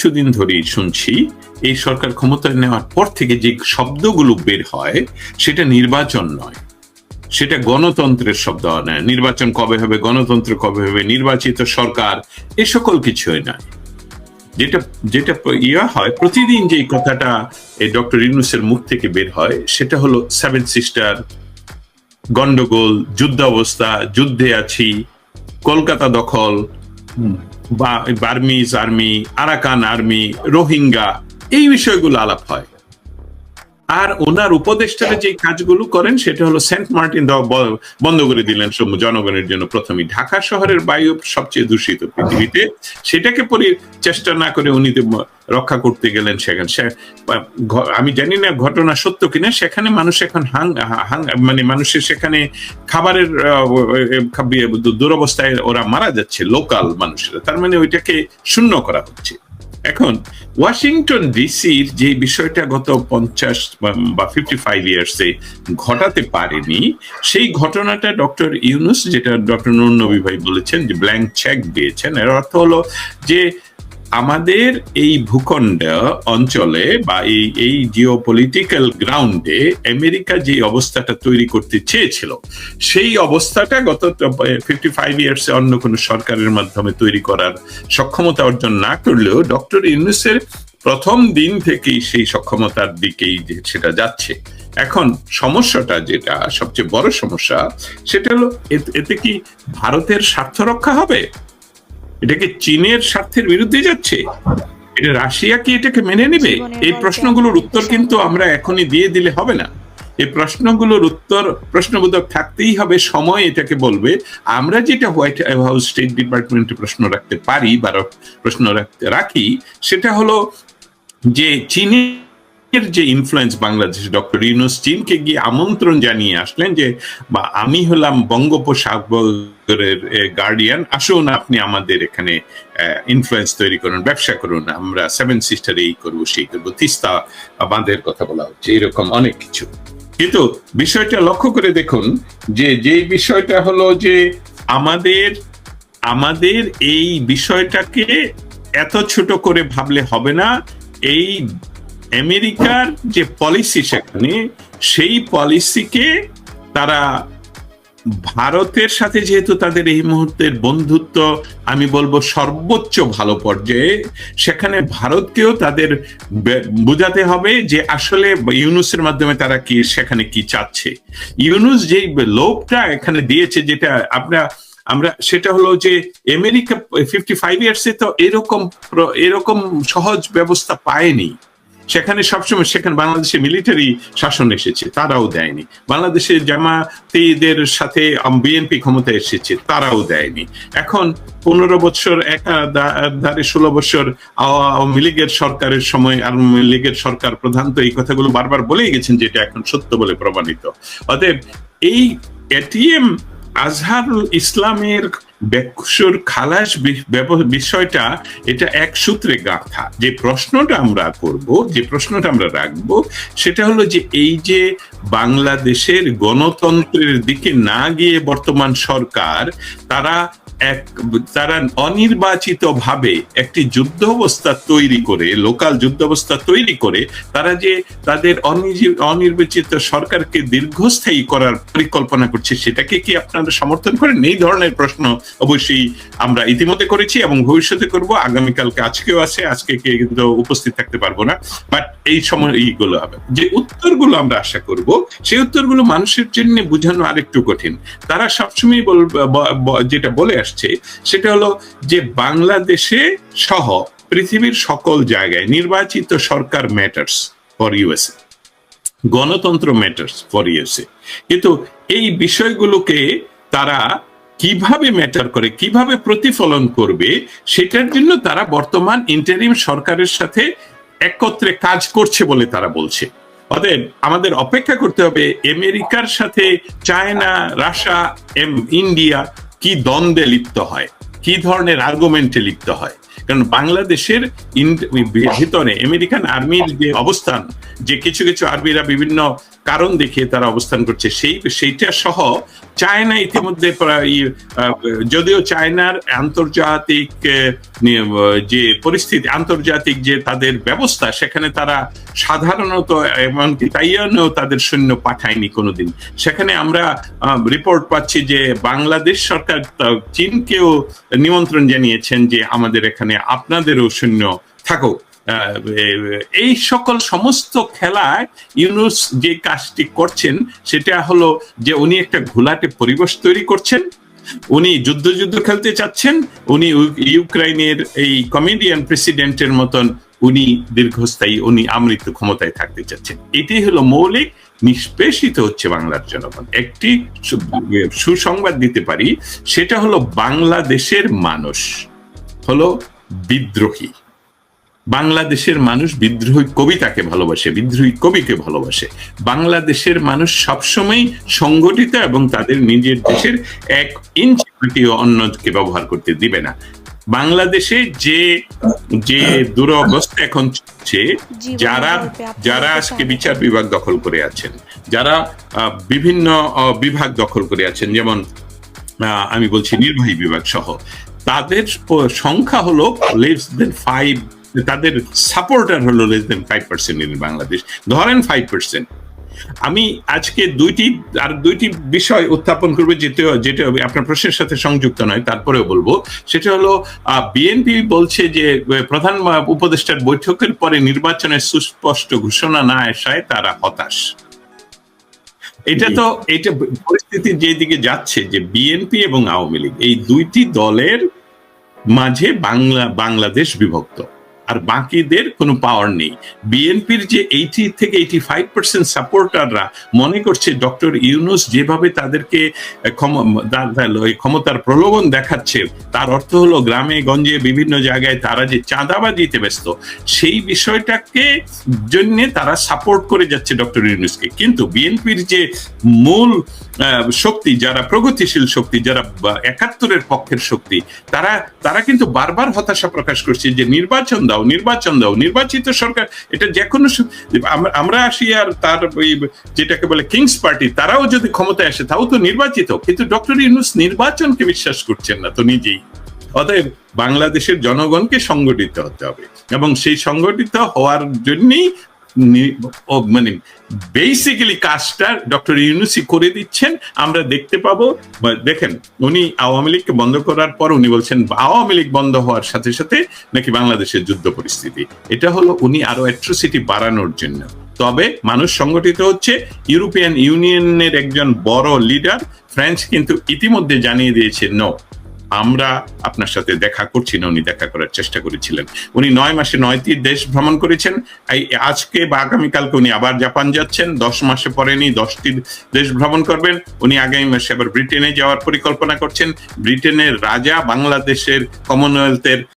কিছুদিন ধরেই শুনছি, এই সরকার ক্ষমতায় নেওয়ার পর থেকে যে শব্দগুলো বের হয়, সেটা নির্বাচন নয়। সেটা গণতন্ত্রের শব্দ নয়। নির্বাচন কবে হবে, গণতন্ত্র কবে হবে, নির্বাচিত সরকার, এ সকল কিছুই নয়। যেটা যেটা ইয়া হয়, প্রতিদিন যে কথাটা এই ডক্টর ইউনুসের মুখ থেকে বের হয়, সেটা হলো সেভেন সিস্টার গন্ডগোল যুদ্ধ অবস্থা যুদ্ধে আছি, কলকাতা দখল Burmese army Arakan army Rohingya এই বিষয়গুলো আলাপ হয়। আর ওনার উপদেষ্টারা যে কাজগুলো করেন, সেটা হলো সেন্ট মার্টিন বন্ধ করে দিলেন জনগণের জন্য প্রথমে। ঢাকা শহরের বায়ু সবচেয়ে দূষিত পৃথিবীতে। সেটাকে পরি চেষ্টা না করে উনি রক্ষা করতে গেলেন সেখানে। আমি জানি না ঘটনা সত্য কিনা। সেখানে মানুষ এখন হাং হাং- মানে মানুষের সেখানে খাবারের দুরবস্থায় ওরা মারা যাচ্ছে, লোকাল মানুষেরা। তার মানে ওইটাকে শূন্য করা হচ্ছে। এখন ওয়াশিংটন ডিসির যে বিষয়টা গত পঞ্চাশ বা ফিফটি ফাইভ ইয়ার্সে ঘটাতে পারেনি, সেই ঘটনাটা ডক্টর ইউনুস, যেটা ডক্টর নবী ভাই বলেছেন, যে ব্ল্যাঙ্ক চেক দিয়েছেন, এর অর্থ হলো যে আমাদের এই ভূখণ্ড অঞ্চলে বা এই এই জিও পলিটিক্যাল গ্রাউন্ডে আমেরিকা যে অবস্থাটা তৈরি করতে চেয়েছিল, সেই অবস্থাটা গত ফিফটি ফাইভ ইয়ার্সে অন্য কোনো সরকারের মাধ্যমে তৈরি করার সক্ষমতা অর্জন না করলেও ডক্টর ইউনুসের প্রথম দিন থেকেই সেই সক্ষমতার দিকেই সেটা যাচ্ছে। এখন সমস্যাটা যেটা, সবচেয়ে বড় সমস্যা, সেটা হলো এতে কি ভারতের স্বার্থ রক্ষা হবে? এটা কি চীনের স্বার্থের বিরুদ্ধে যাচ্ছে? এটা রাশিয়া কি এটাকে মেনে নেবে? এই প্রশ্নগুলোর উত্তর কিন্তু আমরা এখনই দিয়ে দিলে হবে না। এই প্রশ্নগুলোর উত্তর প্রশ্নবোধক থাকতেই হবে সময় এটাকে বলবে। আমরা যেটা হোয়াইট হাউস স্টেট ডিপার্টমেন্টে প্রশ্ন রাখতে পারি বা প্রশ্ন রাখতে রাখি সেটা হলো যে চীনের যে ইনফ্লুয়েন্স বাংলাদেশে ডক্টর ইউনুস চীনকে গিয়ে আমন্ত্রণ জানিয়ে আসলেন যে, বা আমি হলাম বঙ্গোপসাগরের গার্ডিয়ান আসুন আপনি আমাদের এখানে ইনফ্লুয়েন্স তৈরি করুন, ব্যবসা করুন, আমরা সেভেন সিস্টার এই করব, সেই করব। তিস্তা বাঁধের কথা বলা হচ্ছে, এরকম অনেক কিছু। কিন্তু বিষয়টা লক্ষ্য করে দেখুন যে যে বিষয়টা হলো যে, আমাদের আমাদের এই বিষয়টাকে এত ছোট করে ভাবলে হবে না, এই আমেরিকার যে পলিসি সেখানে, সেই পলিসিকে তারা ভারতের সাথে যেহেতু তাদের এই মুহূর্তের বন্ধুত্ব, আমি বলব সর্বোচ্চ ভালো পর্যায়ে, সেখানে ভারতকেও তাদের বোঝাতে হবে যে আসলে ইউনুসের মাধ্যমে তারা কি, সেখানে কি চাচ্ছে। ইউনুস যে লোভটা এখানে দিয়েছে, যেটা আমরা আমরা, সেটা হলো যে আমেরিকা ফিফটি ফাইভ ইয়ার্সে তো এরকম এরকম সহজ ব্যবস্থা পায়নি। সেখানে সবসময় সেখানে বাংলাদেশে মিলিটারি শাসন এসেছে, তারাও দেয়নি। বাংলাদেশের জামাতিদের সাথে বিএনপি ক্ষমতায় এসেছে, তারাও দেয়নি। এখন পনেরো বছর, এক ধারে ষোলো বছর আওয়ামী লীগের সরকারের সময়, আওয়ামী লীগের সরকার প্রধান তো এই কথাগুলো বারবার বলেই গেছেন যেটা এখন সত্য বলে প্রমাণিত। অতএব এই এটিএম আজহারুল ইসলামের বেকুসুর খালাস বিষয়টা, এটা এক সূত্রে গাঁথা। যে প্রশ্নটা আমরা করব, যে প্রশ্নটা আমরা রাখব, সেটা হলো যে এই যে বাংলাদেশের গণতন্ত্রের দিকে না গিয়ে বর্তমান সরকার, তারা এক, তারা অনির্বাচিত ভাবে একটি যুদ্ধ অবস্থা তৈরি করে, লোকাল যুদ্ধ অবস্থা তৈরি করে, তারা যে তাদের অনির্বাচিত সরকারকে দীর্ঘস্থায়ী করার পরিকল্পনা করছে, সেটাকে কি আপনারা সমর্থন করেন? এই ধরনের প্রশ্ন অবশ্যই আমরা ইতিমধ্যে করেছি এবং ভবিষ্যতে করব। আগামীকালকে আজকেও আছে, আজকে কিন্তু উপস্থিত থাকতে পারব না। বাট এই সময় এইগুলো হবে। যে উত্তরগুলো আমরা আশা করব, সেই উত্তরগুলো মানুষের জন্য বোঝানো আরেকটু কঠিন। তারা সবসময় বল- যেটা বলে আসছে, সেটা হলো যে বাংলাদেশে সহ পৃথিবীর সকল জায়গায় নির্বাচিত সরকার ম্যাটার্স ফর ইউএসএ গণতন্ত্র ম্যাটার্স ফর ইউএসএ কিন্তু এই বিষয়গুলোকে তারা কীভাবে ম্যাটার করে, কীভাবে প্রতিফলন করবে, সেটার জন্য তারা বর্তমান ইন্টারিম সরকারের সাথে একত্রে কাজ করছে বলে তারা বলছে। অতএব আমাদের অপেক্ষা করতে হবে, আমেরিকার সাথে চায়না, রাশিয়া ইন্ডিয়া কি দ্বন্দ্বে লিপ্ত হয়? কি ধরনের আর্গুমেন্টে লিপ্ত হয়? কারণ বাংলাদেশের ভিতরে আমেরিকান আর্মির যে অবস্থান, যে কিছু কিছু আর্মিরা বিভিন্ন কারণ দেখিয়ে তারা অবস্থান করছে। সেই সেইটা সহ চায়না ইতিমধ্যে যদিও চায়নার আন্তর্জাতিক যে পরিস্থিতি, আন্তর্জাতিক যে তাদের ব্যবস্থা, সেখানে তারা সাধারণত, এমনকি তাইওয়ানেও তাদের সৈন্য পাঠায়নি কোনোদিন। সেখানে আমরা রিপোর্ট পাচ্ছি যে বাংলাদেশ সরকার চীনকেও নিমন্ত্রণ জানিয়েছেন যে আমাদের এখানে আপনাদেরও সৈন্য থাকুক। এই সকল সমস্ত খেলায় ইউনুস যে কাজটি করছেন, সেটা হলো যে উনি একটা ঘোলাটে পরিবেশ তৈরি করছেন, উনি যুদ্ধ যুদ্ধ খেলতে চাচ্ছেন, উনি ইউ- ইউক্রাইনের এই কমেডিয়ান প্রেসিডেন্টের মতন উনি দীর্ঘস্থায়ী, উনি আমৃত ক্ষমতায় থাকতে চাচ্ছেন। এটাই হলো মৌলিক, নিষ্পেষিত হচ্ছে বাংলার জনগণ। একটি সুসংবাদ দিতে পারি, সেটা হলো বাংলাদেশের মানুষ হলো বিদ্রোহী। বাংলাদেশের মানুষ বিদ্রোহী কবিতাকে ভালোবাসে? বিদ্রোহী কবিকে ভালোবাসে? বাংলাদেশের মানুষ সবসময় সংগঠিত এবং তাদের নিজের দেশের এক ইঞ্চ মাটিও অন্যকে ব্যবহার করতে দিবে না। বাংলাদেশে যে যে দুরবস্থা এখন চলছে যারা যারা আজকে বিচার বিভাগ দখল করে আছেন যারা বিভিন্ন বিভাগ দখল করে আছেন যেমন আহ, আমি বলছি নির্বাহী বিভাগ সহ তাদের সংখ্যা হলো লেস দেন ফাইভ তাদের সাপোর্টার হলো less than five percent in Bangladesh ধরেন ফাইভ পার্সেন্ট আমি আজকে দুইটি, আর দুইটি বিষয় উত্থাপন করব, যেটা যেটা আপনার প্রশ্নের সাথে সংযুক্ত নয়, তারপরেও বলব। সেটা হলো বিএনপি বলছে যে প্রধান উপদেষ্টার বৈঠকের পরে নির্বাচনের সুস্পষ্ট ঘোষণা না আসায় তারা হতাশ। এটা তো, এটা পরিস্থিতি যেদিকে যাচ্ছে, যে বিএনপি এবং আওয়ামী লীগ, এই দুইটি দলের মাঝে বাংলা, বাংলাদেশ বিভক্ত। আর বাকিদের কোনো পাওয়ার নেই। বিএনপির যে এইটি থেকে এইটি ফাইভ পার্সেন্ট সাপোর্টাররা মনে করছে ডক্টর ইউনুস যেভাবে তাদেরকে ক্ষমতার প্রলোভন দেখাচ্ছে, তার অর্থ হলো গ্রামে, গঞ্জে, বিভিন্ন জায়গায় তারা যে চাঁদাবাজিতে ব্যস্ত, সেই বিষয়টাকে জন্য তারা সাপোর্ট করে যাচ্ছে ডক্টর ইউনুসকে কিন্তু বিএনপির যে মূল শক্তি, যারা প্রগতিশীল শক্তি, যারা একাত্তরের পক্ষের শক্তি, তারা তারা কিন্তু বারবার হতাশা প্রকাশ করছে যে নির্বাচন নির্বাচন দাও, নির্বাচিত সরকার, এটা যে কোনো আমরা আসি আর তার ওই যেটাকে বলে কিংস পার্টি তারাও যদি ক্ষমতায় আসে, তাও তো নির্বাচিত। কিন্তু ডক্টর ইউনুস নির্বাচনকে বিশ্বাস করছেন না তো নিজেই। অতএব বাংলাদেশের জনগণকে সংগঠিত হতে হবে। এবং সেই সংগঠিত হওয়ার জন্যই মানে বেসিক্যালি কাজটা ডক্টর ইউনুসি করে দিচ্ছেন। আমরা দেখতে পাবো দেখেন, উনি আওয়ামী লীগকে বন্ধ করার পর উনি বলছেন, আওয়ামী লীগ বন্ধ হওয়ার সাথে সাথে নাকি বাংলাদেশের যুদ্ধ পরিস্থিতি। এটা হলো উনি আরও অ্যাট্রোসিটি বাড়ানোর জন্য। তবে মানুষ সংগঠিত হচ্ছে ইউরোপিয়ান ইউনিয়নের একজন বড় লিডার ফ্রান্স কিন্তু ইতিমধ্যে জানিয়ে দিয়েছে নো আমরা আপনার সাথে দেখা করছি না, উনি দেখা করার চেষ্টা করেছিলেন। উনি নয় মাসে নয়টি দেশ ভ্রমণ করেছেন। আজকে বা আগামীকালকে উনি আবার জাপান যাচ্ছেন। দশ মাসে পরে নি দশটি দেশ ভ্রমণ করবেন। উনি আগামী মাসে আবার ব্রিটেনে যাওয়ার পরিকল্পনা করছেন। ব্রিটেনের রাজা বাংলাদেশের কমনওয়েলথের